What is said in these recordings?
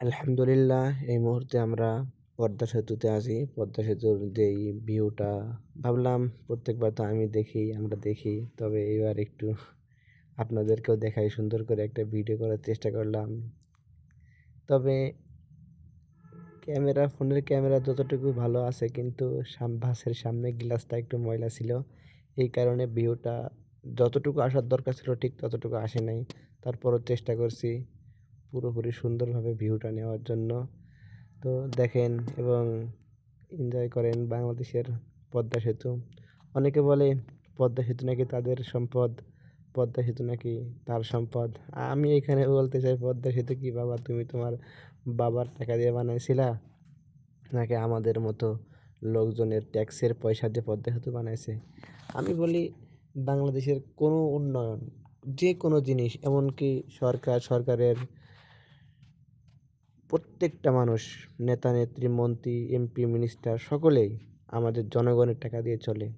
আলহামদুলিল্লাহ, এই মুহূর্তে আমরা পদ্মা সেতুতে আছি। পদ্মা সেতুর যেই ভিউটা ভাবলাম, প্রত্যেকবার তো আমি দেখি, আমরা দেখি। তবে এবার একটু আপনাদেরকেও দেখাই, সুন্দর করে একটা ভিডিও করার চেষ্টা করলাম। তবে ক্যামেরা, ফোনের ক্যামেরা যতটুকু ভালো আছে, কিন্তু বাসের সামনে গ্লাসটা একটু ময়লা ছিল। এই কারণে ভিউটা যতটুকু আসার দরকার ছিল, ঠিক ততটুকু আসে নাই। তারপরও চেষ্টা করছি। পুরোপুরি সুন্দরভাবে ভিউটা নেওয়ার জন্য। তো দেখেন এবং এনজয় করেন বাংলাদেশের পদ্মা সেতু। অনেকে বলে পদ্মা সেতু নাকি তাদের সম্পদ, পদ্মা সেতু নাকি তার সম্পদ। আমি এখানে বলতে চাই পদ্মা সেতু কি বাবা? তুমি তোমার বাবার টাকা দিয়ে বানাইছিলা? নাকি আমাদের মতো লোকজনের ট্যাক্সের পয়সা দিয়ে পদ্মা সেতু বানাইছে? আমি বলি বাংলাদেশের কোনো উন্নয়ন, যে কোনো জিনিস, এমনকি সরকার, সরকারের প্রত্যেকটা মানুষ, নেতা, নেত্রী, মন্ত্রী এমপি মিনিস্টার সকলেই আমাদের জনগণের টাকা দিয়ে চলে।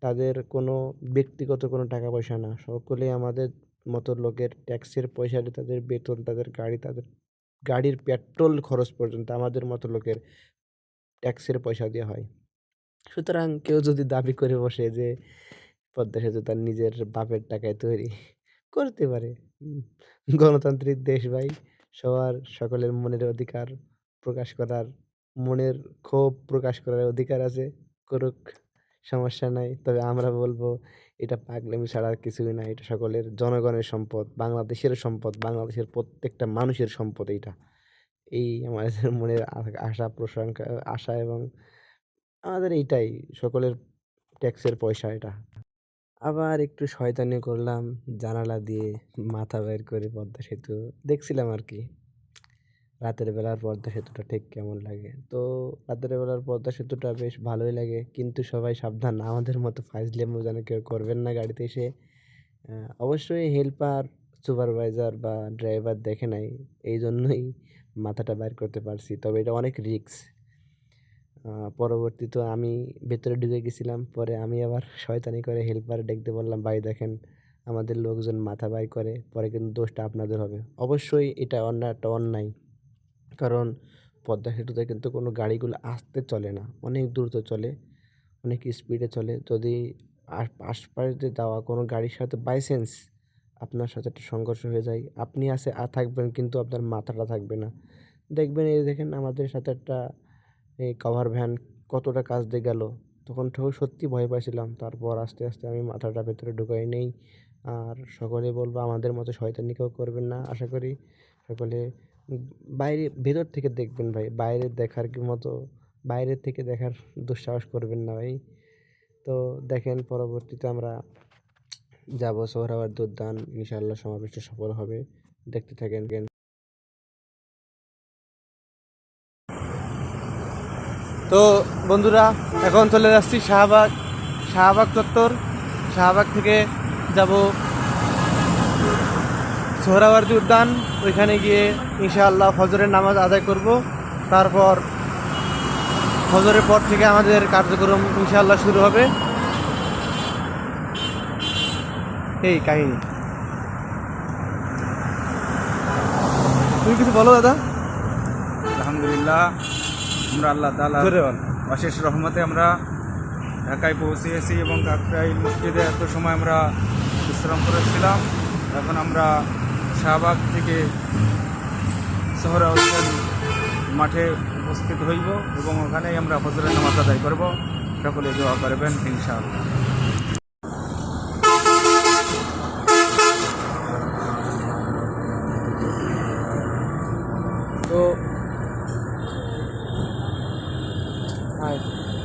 তাদের কোনো ব্যক্তিগত কোনো টাকা পয়সা না। সকলেই আমাদের মতো লোকের ট্যাক্সের পয়সা দিয়ে তাদের বেতন, তাদের গাড়ি, তাদের গাড়ির পেট্রোল খরচ পর্যন্ত আমাদের মতো লোকের ট্যাক্সের পয়সা দিয়ে হয়। সুতরাং কেউ যদি দাবি করে বসে যে পদ্মা সেতু তার নিজের বাপের টাকায় তৈরি করতে পারে। গণতান্ত্রিক দেশ ভাই। সবার সকলের মনের অধিকার প্রকাশ করার, মনের ক্ষোভ প্রকাশ করার অধিকার আছে, করুক, সমস্যা নাই। তবে আমরা বলব, এটা পাগলামি ছাড়া আর কিছুই না। এটা সকলের জনগণের সম্পদ, বাংলাদেশের সম্পদ, বাংলাদেশের প্রত্যেকটা মানুষের সম্পদ এইটা। এই আমাদের মনের আশা, প্রশংসা, আশা এবং আমাদের এইটাই, সকলের ট্যাক্সের পয়সা এটা। আবার একটু শয়তানি করলাম, জানালা দিয়ে মাথা বের করে পদ্মা সেতু দেখছিলাম আর কি। রাতের বেলার পদ্মা সেতুটা ঠিক কেমন লাগে? তো রাতের বেলার পদ্মা সেতুটা বেশ ভালোই লাগে, কিন্তু সবাই সাবধান, আমাদের মতো ফাইজলেমো যেন কেউ করবেন না গাড়িতে এসে। অবশ্যই হেল্পার, সুপারভাইজার বা ড্রাইভার দেখে নাই এই জন্যই মাথাটা বের করতে পারছি, তবে এটা অনেক রিস্ক। পরবর্তীতে আমি ভেতরে ঢুকে গেছিলাম। পরে আমি আবার শয়তানি করে হেল্পার দেখতে বললাম, ভাই, দেখেন আমাদের লোকজন মাথা বাই করে, পরে কিন্তু দোষটা আপনাদের হবে। অবশ্যই এটা অন্য, একটা অন্যায়। কারণ পদ্মা সেতুতে কিন্তু কোনো গাড়িগুলো আসতে চলে না। অনেক দ্রুত চলে, অনেক স্পিডে চলে। যদি আশ- আশপাশ যাওয়া কোনো গাড়ির সাথে বাই চান্স আপনার সাথে একটা সংঘর্ষ হয়ে যায়, আপনি আসে, আ থাকবেন কিন্তু আপনার মাথাটা থাকবে না। দেখবেন এই দেখেন আমাদের সাথে একটা এই কভার ভ্যান কতটা কাজ দিয়ে গেল, তখন তো সত্যি ভয় পাইছিলাম। তারপর আস্তে আস্তে আমি মাথাটা ভেতরে ঢুকাই নেই। আর সকলে বলব আমাদের মতো শয়তানি করবেন না, আশা করি। সকলে বাইরে, ভেতর থেকে দেখবেন ভাই, বাইরে দেখার কি মতো বাইরের থেকে দেখার দুঃসাহস করবেন না ভাই। তো দেখেন পরবর্তীতে আমরা যাব, সোহরাওয়ার্দী দুর্দান ইনশাআল্লাহ সমাবেশটা সফল হবে। দেখতে থাকেন তো বন্ধুরা, এখন চলে যাচ্ছি শাহবাগ শাহবাগ চত্বর। শাহবাগ থেকে যাব সোহরাওয়ার্দী উদ্যান। ওইখানে গিয়ে ইনশাআল্লাহ ফজরের নামাজ আদায় করব। তারপর ফজরের পর থেকে আমাদের কার্যক্রম ইনশাআল্লাহ শুরু হবে। এই কাহিনী। তুমি কিছু বলো দাদা? আলহামদুলিল্লাহ। আমরা আল্লাহ তালা অশেষ রহমতে আমরা ঢাকায় পৌঁছে গেছি এবং কাকরাই মসজিদে এত সময় আমরা বিশ্রাম করেছিলাম। এখন আমরা শাহবাগ থেকে শহরে অবস্থান মাঠে উপস্থিত হইব এবং ওখানেই আমরা হজরের নামাজ আদায় করব। সকলে দোয়া করবেন ইনশাআল্লাহ। Right.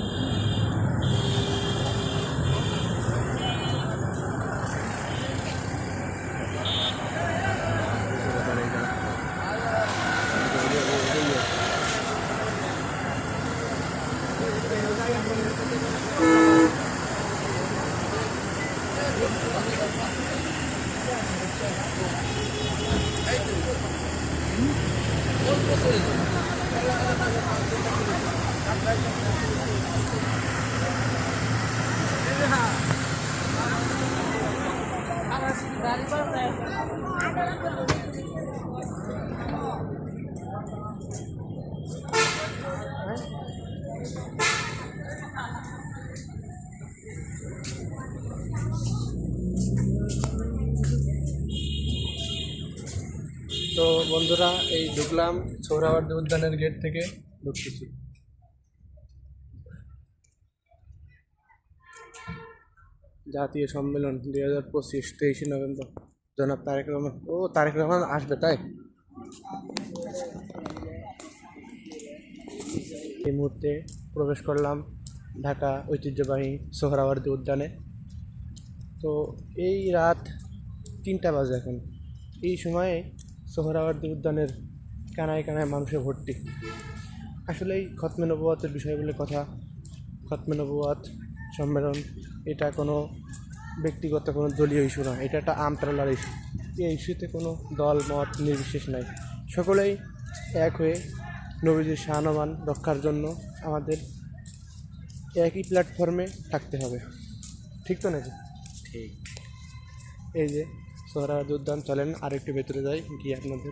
তো বন্ধুরা এই ঢুকলাম সৌরাবার্ধ উদ্যানের গেট থেকে ঢুকতেছি। জাতীয় সম্মেলন দুই হাজার পঁচিশ তেইশে নভেম্বর। জনাব তারেক রহমান। ও, তারেক রহমান আসবে, তাই? এই মুহূর্তে প্রবেশ করলাম ঢাকা ঐতিহ্যবাহী সোহরাওয়ার্দী উদ্যানে। তো এই রাত তিনটা বাজে এখন। এই সময়ে সোহরাওয়ার্দী উদ্যানের কানায় কানায় মানুষে ভর্তি। আসলে এই খতমে নবুয়াতের বিষয় কথা, খতমে নবুয়াত সম্মেলন এটা কোনো ব্যক্তিগত কোনো দলীয় ইস্যু না এটা একটা আমতলার ইস্যু। এই ইস্যুতে কোনো দল মত নির্বিশেষ নাই। সকলেই এক হয়ে নবীজির শাহনমান রক্ষার জন্য আমাদের একই প্ল্যাটফর্মে থাকতে হবে। ঠিক তো নাকি? ঠিক। এই যে সোহরাওয়ার্দী উদ্যান চলেন আরেকটু ভেতরে যাই গিয়ে আপনাদের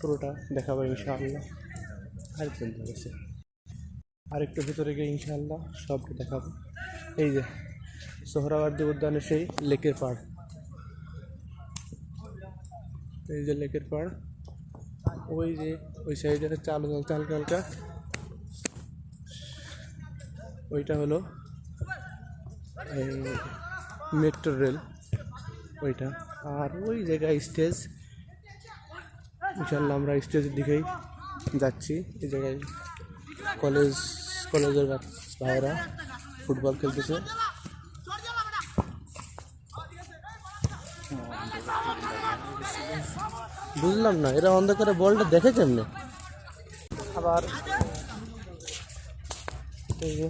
পুরোটা দেখাবো ইনশাআল্লাহ। আরেকজন গেছে আরেকটু ভেতরে গিয়ে ইনশাআল্লাহ সবটা দেখাবো। এই যে সোহরাওয়ার্দী উদ্যানের সেই লেকের পাড়। এই যে লেকের পাড়, ওই যে ওই সাইডে চালু চলতে হালকা হালকা ওইটা হলো মেট্রো রেল, ওইটা। আর ওই জায়গায় স্টেজ ইনশাল্লাহ আমরা স্টেজের দিকেই যাচ্ছি। এই জায়গায় কলেজ, কলেজের ভাইয়েরা ফুটবল খেলতেছে। বুঝলাম না এরা অন্ধকারে বলটা দেখে কেমনে? আবার এই যে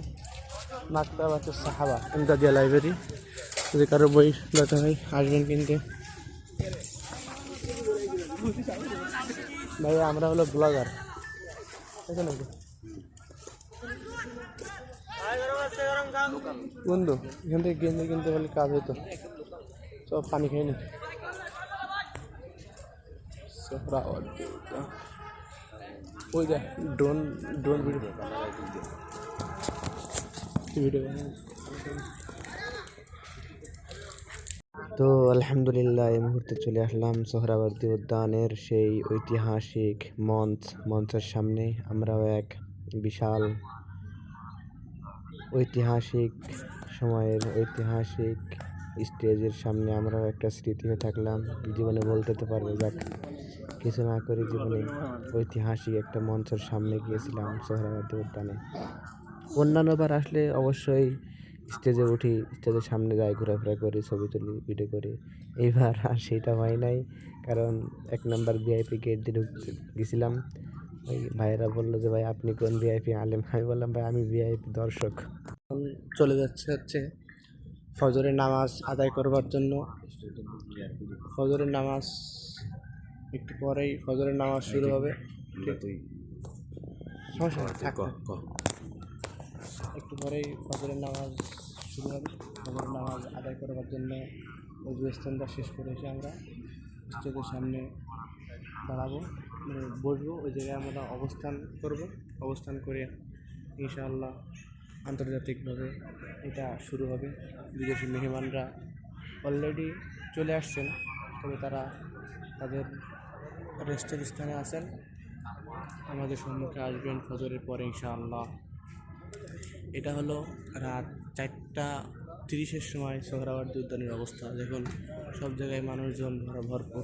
মাকতাব আছে সাহাবা। ইমদাদিয়া লাইব্রেরি যদি কারও বই দরকার হয় আসবেন কিনতে। ভাই আমরা হলো ব্লগার নাকি? বন্ধু এখান থেকে গেঞ্জি কিনতে পারলে কাজ হতো সব পানি খাই ওই ড্রোন ড্রোন ভিডিও ভিডিও তো আলহামদুলিল্লাহ, এই মুহূর্তে চলে আসলাম সোহরাওয়ার্দী উদ্যানের সেই ঐতিহাসিক মঞ্চ। মঞ্চের সামনে আমরাও এক বিশাল ঐতিহাসিক সময়ের ঐতিহাসিক স্টেজের সামনে আমরাও একটা স্মৃতি হয়ে থাকলাম। জীবনে বলতে তো পারব যাক কিছু না করে জীবনে ঐতিহাসিক একটা মঞ্চের সামনে গিয়েছিলাম সোহরাওয়ার্দী উদ্যানে। অন্যান্যবার আসলে অবশ্যই স্টেজে উঠি, স্টেজের সামনে যাই, ঘোরাফেরা করি, ছবি তুলি ভিডিও করি। এইবার আর সেটা হয় নাই, কারণ এক নম্বর ভিআইপি গেট দিয়ে ঢুকতে গেছিলাম। ওই ভাইয়েরা বলল যে, ভাই, আপনি কোন ভিআইপি আলেম? আমি বললাম, ভাই, আমি ভিআইপি দর্শক। চলে যাচ্ছে হচ্ছে ফজরের নামাজ আদায় করবার জন্য। ফজরের নামাজ একটু পরেই ফজরের নামাজ শুরু হবে। একটু পরেই ফজরের নামাজ শুরু হবে। ফজরের নামাজ আদায় করবার জন্য অজুস্থানটা শেষ করে এসে আমরা স্টেজের সামনে দাঁড়াবো। মানে বসবো, ওই জায়গায় আমরা অবস্থান করব। অবস্থান করে ইনশাআল্লাহ আন্তর্জাতিকভাবে এটা শুরু হবে। বিদেশি মেহমানরা অলরেডি চলে আসছেন, তবে তারা তাদের রেস্টের স্থানে আছেন। আমাদের সম্মুখে আসবেন ফজরের পরে ইনশাআল্লাহ। এটা হলো রাত চারটা তিরিশের সময় সোহরাওয়ার্দী উদ্যানের অবস্থা। দেখুন, সব জায়গায় মানুষজন ভরা ভরপুর।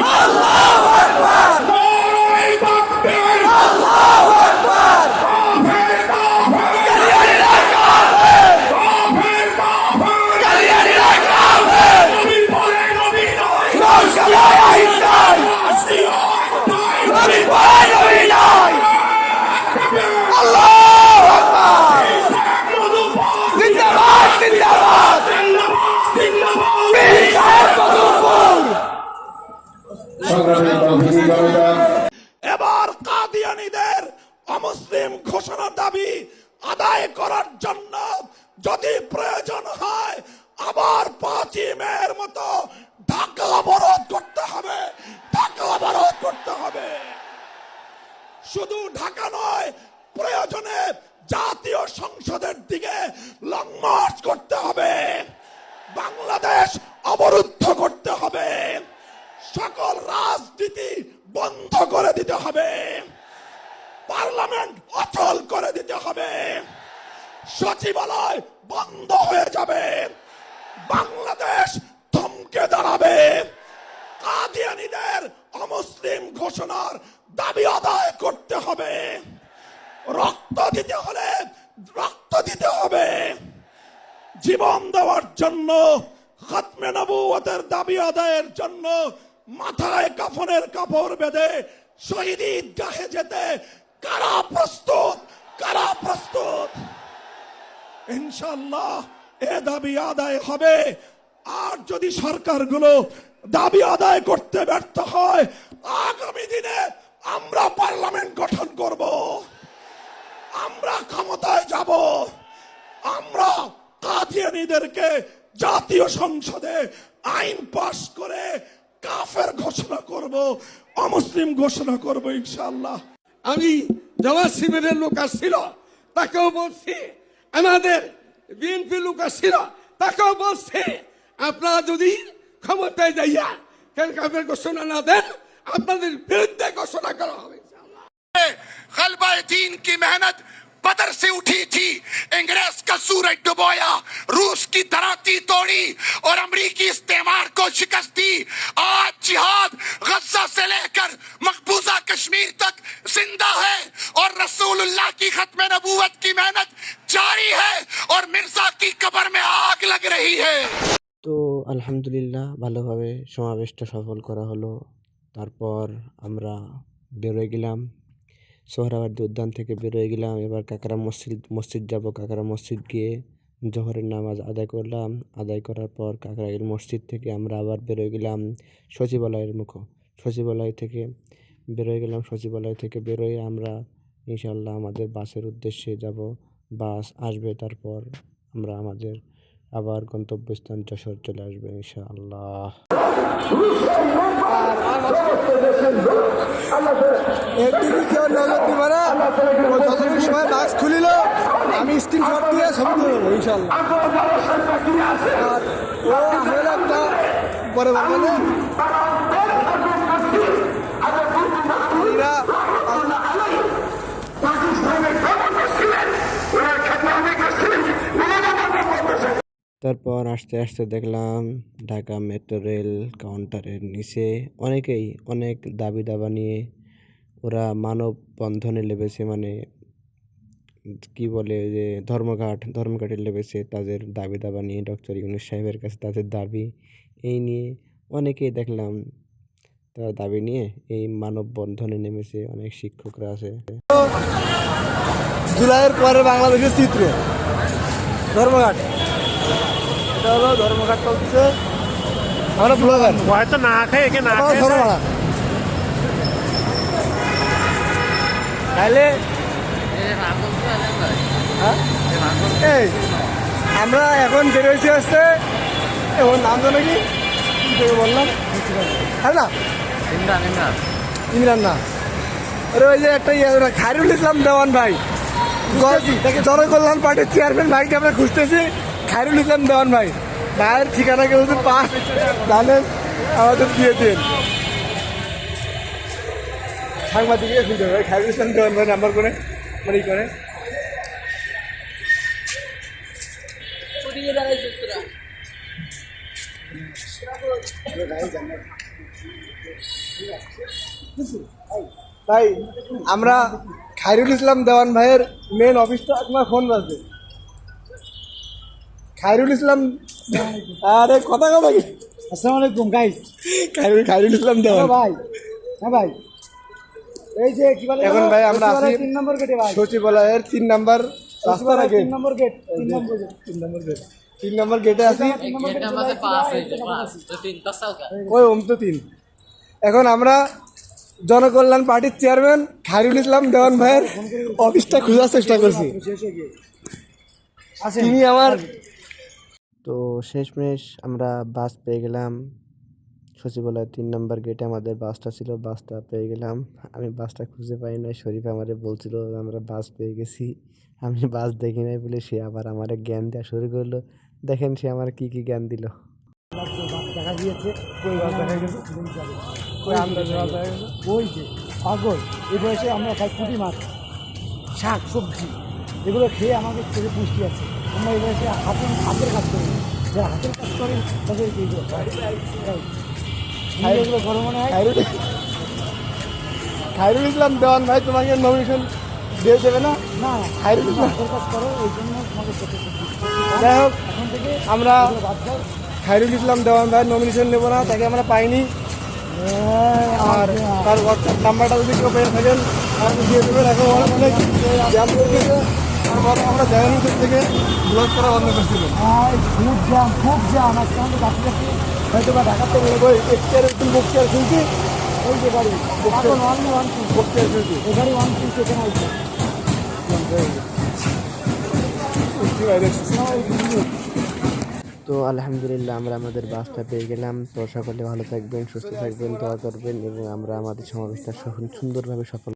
Allah অমুসলিম ঘোষণার দাবি আদায় করার জন্য যদি প্রয়োজন হয়, আবার পাঁচই মেয়ের মতো ঢাকা অবরোধ করতে হবে, ঢাকা অবরোধ করতে হবে। শুধু ঢাকা নয়, প্রয়োজনে জাতীয় সংসদের দিকে লং মার্চ করতে হবে। বাংলাদেশ অবরুদ্ধ করতে হবে। সকল রাজনীতি বন্ধ করে দিতে হবে। পার্লামেন্ট অচল করে দিতে হবে। সচিবালয় বন্ধ হয়ে যাবে। বাংলাদেশ থমকে দাঁড়াবে। কাদিয়ানীদের অমুসলিম ঘোষণার দাবি আদায় করতে হবে। রক্ত দিতে হলে রক্ত দিতে হবে। জীবন দেওয়ার জন্য, খাতমে নবুয়তের দাবি আদায়ের জন্য মাথায় কাফনের কাপড় বেঁধে শহীদ গাহে যেতে কারা প্রস্তুত? কারা প্রস্তুত? ইনশাল্লাহ এ দাবি আদায় হবে। আর যদি সরকারগুলো দাবি আদায় করতে ব্যর্থ হয়, আগামী দিনে আমরা পার্লামেন্ট গঠন করব। আমরা ক্ষমতায় যাব। আমরা কাদিয়ানীদেরকে জাতীয় সংসদে আইন পাশ করে কাফের ঘোষণা করব, অমুসলিম ঘোষণা করব, ইনশাআল্লাহ। আমি জওয়াজ শিবিরের লোক আসছিল, তাকেও বলছি, আমাদের বিএনপি লোক আসছিল, তাকেও বলছি, আপনারা যদি ক্ষমতায় যাইয়া খেলকাপের ঘোষণা না দেন, আপনাদের বিরুদ্ধে ঘোষণা করা হবে খালবায় দিন কি মেহনত बदर से उठी थी इंग्रेज का सूरज डुबोया रूस की धराती तोड़ी और अमरीकी इस्तेमार को शिकस्त दी आज जिहाद गजा से लेकर मकबूजा कश्मीर तक जिंदा है और रसूलुल्लाह की खत्म नबूवत की मेहनत जारी है और मिर्जा की कब्र में आग लग रही है তো আলহামদুলিল্লাহ ভালোভাবে সমাবেশটা সফল করা হলো তারপর আমরা বেরোয় গেলাম সোহরাওয়ার্দী উদ্যান থেকে বেরোয় গেলাম। এবার কাকরা মসজিদ মসজিদ যাব। কাকরা মসজিদ গিয়ে জোহরের নামাজ আদায় করলাম। আদায় করার পর কাকরা কাকরাইল মসজিদ থেকে আমরা আবার বেরোয় গেলাম সচিবালয়ের মুখ। সচিবালয় থেকে বেরোয় গেলাম। সচিবালয় থেকে বেরোয় আমরা ইনশাল্লাহ আমাদের বাসের উদ্দেশ্যে যাব। বাস আসবে তারপর আমরা আমাদের আবার গন্তব্যস্থান যশোর চলে আসবে ইনশাআল্লাহ। সময় দিয়ে তারপর আস্তে আস্তে দেখলাম ঢাকা মেট্রো রেল কাউন্টারের নিচে অনেকেই অনেক দাবি দাবা নিয়ে ওরা মানব বন্ধনে লেবেছে মানে কি বলে যে ধর্মঘাট ধর্মঘাটে লেবেছে তাদের দাবি দাবা নিয়ে ডক্টর ইউনুস সাহেবের কাছে তাদের দাবি এই নিয়ে অনেকেই দেখলাম তারা দাবি নিয়ে এই মানব বন্ধনে নেমেছে অনেক শিক্ষকরা আছে। জুলাইয়ের পরে বাংলাদেশের চিত্র ধর্মঘাট। এটা হলো ধর্মঘাট চলছে আমরা ব্লগার হয়তো না খাই একে না আমার তাহলে? এই আমরা এখন বেরোয়েছি আসছে এখন নাম জানো কি? বললাম? হ্যাঁ না? ইমরান না। আরে ওই যে একটা ইয়ে ওরা খায়রুল ইসলাম দেওয়ান ভাই। জনকল্যাণ পার্টির চেয়ারম্যান ভাইকে আমরা খুঁজতেছি খায়রুল ইসলাম দেওয়ান ভাই। ভাইয়ের ঠিকানা কেউ যদি পাস জানেন আমাদের দিয়ে দিন। সাংবাদিকে খুঁজতে হবে খায়রুল ইসলাম দেওয়ান ভাই নাম্বার করে মানে ই করে ভাই আমরা খায়রুল ইসলাম দেওয়ান ভাইয়ের মেন অফিসটা তোমার ফোন বাজবে। খায়রুল ইসলাম আরে কথা কথা কি আসসালামু আলাইকুম গাইস খায়রুল খায়রুল ইসলাম দেওয়ান। ভাই। হ্যাঁ ভাই। এই যে কি বলে এখন ভাই আমরা আছি তিন নম্বর গেটে ভাই। সচিবালয়ের তিন নাম্বার রাস্তার আগে। তিন নম্বর গেট তিন নম্বর গেট তিন নম্বর গেট। তিন নম্বর গেটে আছি। ওই ওম তো তিন এখন আমরা জনকল্যাণ পার্টির চেয়ারম্যান খায়রুল ইসলাম দেওয়ান ভাইয়ের অফিসটা খোঁজার চেষ্টা করছি। তিনি আমার তো শেষমেশ আমরা বাস পেয়ে গেলাম। সচিবালয় তিন নম্বর গেটে আমাদের বাসটা ছিল বাসটা পেয়ে গেলাম। আমি বাসটা খুঁজে পাই নাই, শরীফ আমারে বলছিল, আমরা বাস পেয়ে গেছি। আমি বাস দেখি নাই বলে সে আবার আমার জ্ঞান দেওয়া শুরু করল। দেখেন সে আমার কি কি জ্ঞান দিল। পাগল এই বয়সে আমরা খাই মাছ, শাক, সবজি, এগুলো খেয়ে আমাদের শরীরে পুষ্টি আছে। আমরা এই বয়সে হাতের হাতের কাজ করি যারা হাতের কাজ করে তাদের খায়রুল ইসলাম দেওয়ান ভাই তোমাকে নমিনেশন দিয়ে দেবে না? না খায়রুল ইসলাম যাই হোক আমরা খায়রুল ইসলাম দেওয়ান ভাইয়ের নমিনেশন নেব না তাকে আমরা পাইনি। আর তার হোয়াটসঅ্যাপ নাম্বারটা যদি কেউ পেয়ে থাকেন আমাকে দিয়ে দেবেন। এখন অনেক জ্যাম করতেছে আর আমরা জায়গানুদের থেকে ব্লক করা বন্ধ করছিলাম খুব জ্যাম খুব জ্যাম আজকে আমাদের হয়তো বা ওই একটু ওই যে গাড়ি এখন one one two book chair শুনছি গাড়ি ওয়ান টু সেখানে আছে। তো আলহামদুলিল্লাহ আমরা আমাদের বাসটা পেয়ে গেলাম। তো সকলে ভালো থাকবেন সুস্থ থাকবেন দোয়া করবেন এবং আমরা আমাদের সমাবেশটা সুন্দরভাবে সফল